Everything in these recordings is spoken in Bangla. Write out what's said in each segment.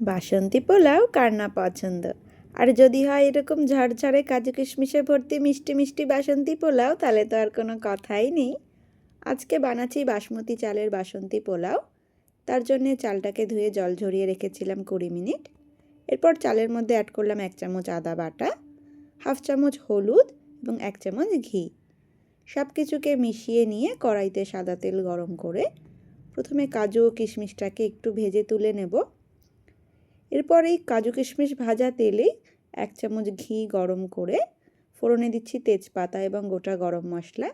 বাসন্তী পোলাও কার না পছন্দ? আর যদি হয় এরকম ঝরঝরে কাজু কিশমিশে ভর্তি মিষ্টি মিষ্টি বাসন্তী পোলাও, তাহলে তো আর কোনো কথাই নেই। আজকে বানাচ্ছি বাসমতি চালের বাসন্তী পোলাও। তার জন্যে চালটাকে ধুয়ে জল ঝরিয়ে রেখেছিলাম কুড়ি মিনিট। এরপর চালের মধ্যে অ্যাড করলাম এক চামচ আদা বাটা, হাফ চামচ হলুদ এবং এক চামচ ঘি। সব কিছুকে মিশিয়ে নিয়ে কড়াইতে সাদা তেল গরম করে প্রথমে কাজু ও কিশমিশটাকে একটু ভেজে তুলে নেব। এরপর এই কাজু কিশমিশ ভাজা তেলেই এক চামচ ঘি গরম করে ফোড়নে দিচ্ছি তেজপাতা এবং গোটা গরম মশলা।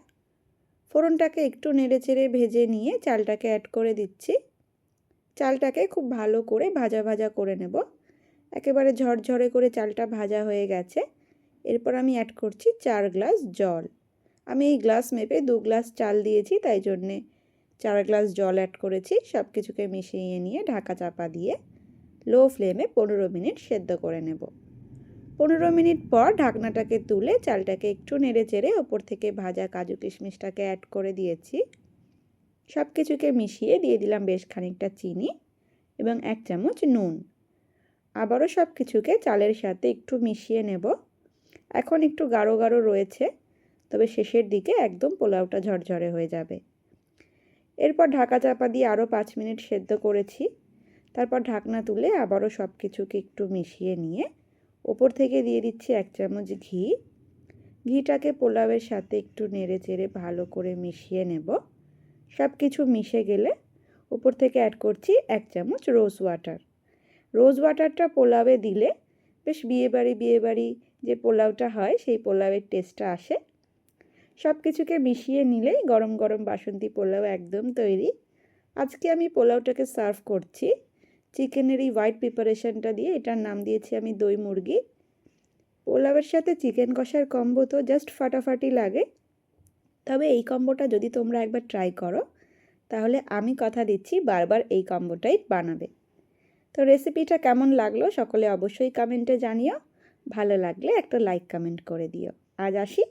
ফোড়নটাকে একটু নেড়ে চেড়ে ভেজে নিয়ে চালটাকে অ্যাড করে দিচ্ছি। চালটাকে খুব ভালো করে ভাজা ভাজা করে নেব। একেবারে ঝরঝরে করে চালটা ভাজা হয়ে গেছে। এরপর আমি অ্যাড করছি চার গ্লাস জল। আমি এই গ্লাস মেপে দু গ্লাস চাল দিয়েছি, তাই জন্যে চার গ্লাস জল অ্যাড করেছি। সব কিছুকে মিশিয়ে নিয়ে ঢাকা চাপা দিয়ে লো ফ্লেমে পনেরো মিনিট সেদ্ধ করে নেব। পনেরো মিনিট পর ঢাকনাটাকে তুলে চালটাকে একটু নেড়ে চেড়ে ওপর থেকে ভাজা কাজু কিশমিশটাকে অ্যাড করে দিয়েছি। সব কিছুকে মিশিয়ে দিয়ে দিলাম বেশ খানিকটা চিনি এবং এক চামচ নুন। আবারও সব কিছুকে চালের সাথে একটু মিশিয়ে নেব। এখন একটু গাঢ় গাঢ় রয়েছে, তবে শেষের দিকে একদম পোলাওটা ঝরঝরে হয়ে যাবে। এরপর ঢাকা চাপা দিয়ে আরও পাঁচ মিনিট সেদ্ধ করেছি। তারপর ঢাকনা তুলে আবারও সব কিছুকে একটু মিশিয়ে নিয়ে ওপর থেকে দিয়ে দিচ্ছি এক চামচ ঘি। ঘিটাকে পোলাওয়ের সাথে একটু নেড়ে চেড়ে ভালো করে মিশিয়ে নেব। সব কিছু মিশে গেলে ওপর থেকে অ্যাড করছি এক চামচ রোজ ওয়াটার রোজ ওয়াটারটা পোলাওয়ে দিলে বেশ বিয়েবাড়ি বিয়েবাড়ি যে পোলাওটা হয় সেই পোলাওয়ের টেস্টটা আসে। সব কিছুকে মিশিয়ে নিলেই গরম গরম বাসন্তী পোলাও একদম তৈরি। আজকে আমি পোলাওটাকে সার্ভ করছি। চিকেনের এই হোয়াইট প্রিপারেশনটা দিয়ে এটার নাম দিয়েছি আমি দই মুরগি। পোলাওয়ের সাথে চিকেন কষার কম্বো তো জাস্ট ফাটাফাটি লাগে। তবে এই কম্বোটা যদি তোমরা একবার ট্রাই করো, তাহলে আমি কথা দিচ্ছি বারবার এই কম্বোটাই বানাবে। তো রেসিপিটা কেমন লাগল সকলে অবশ্যই কমেন্টে জানিও। ভালো লাগলে একটা লাইক কমেন্ট করে দিও। আজ আসি।